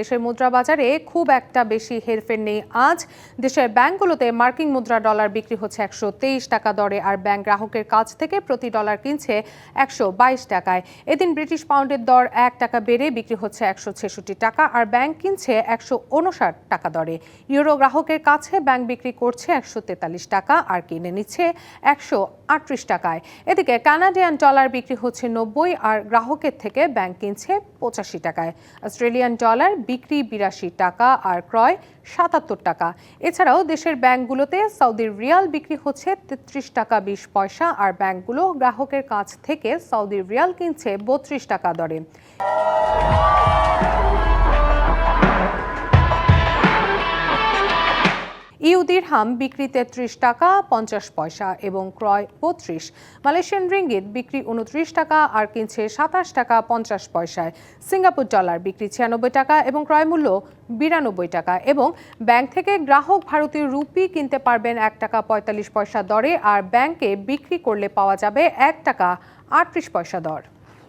দেশের মুদ্রা বাজারে খুব একটা বেশি হেরফের নেই আজ। দেশের ব্যাংকগুলোতে মার্কিন মুদ্রা ডলার বিক্রি হচ্ছে একশো তেইশ টাকা দরে আর ব্যাংক গ্রাহকের কাছ থেকে প্রতি ডলার কিনছে একশো বাইশ টাকায়। এদিন ব্রিটিশ পাউন্ডের দর এক টাকা বেড়ে বিক্রি হচ্ছে একশো ছেষট্টি টাকা আর ব্যাংক কিনছে একশো উনষাট টাকা দরে। ইউরো গ্রাহকের কাছে ব্যাংক বিক্রি করছে একশো তেতাল্লিশ টাকা আর কিনে নিচ্ছে একশো আটত্রিশ টাকায়। এদিকে কানাডিয়ান ডলার বিক্রি হচ্ছে নব্বই আর গ্রাহকের থেকে ব্যাংক কিনছে পঁচাশি টাকায়। অস্ট্রেলিয়ান ডলার বিক্রি বিরাশি টাকা আর ক্রয় সাতাত্তর টাকা। এছাড়াও দেশের ব্যাংকগুলোতে সৌদির রিয়াল বিক্রি হচ্ছে তেত্রিশ টাকা বিশ পয়সা আর ব্যাংকগুলো গ্রাহকের কাছ থেকে সৌদির রিয়াল কিনছে বত্রিশ টাকা দরে। ইউ হাম বিক্রি তেত্রিশ টাকা, পঞ্চাশ পয়সা এবং ক্রয় বত্রিশ। মালয়েশিয়ান রিঙ্গিত বিক্রি উনত্রিশ টাকা, আর কিনছে সাতাশ টাকা, পঞ্চাশ পয়সায়। সিঙ্গাপুর ডলার বিক্রি ছিয়ানব্বই টাকা এবং ক্রয় মূল্য বিরানব্বই টাকা এবং ব্যাংক থেকে গ্রাহক ভারতীয় রুপি কিনতে পারবেন এক টাকা পঁয়তাল্লিশ পয়সা দরে, আর ব্যাংকে বিক্রি করলে পাওয়া যাবে এক টাকা আটত্রিশ পয়সা দর।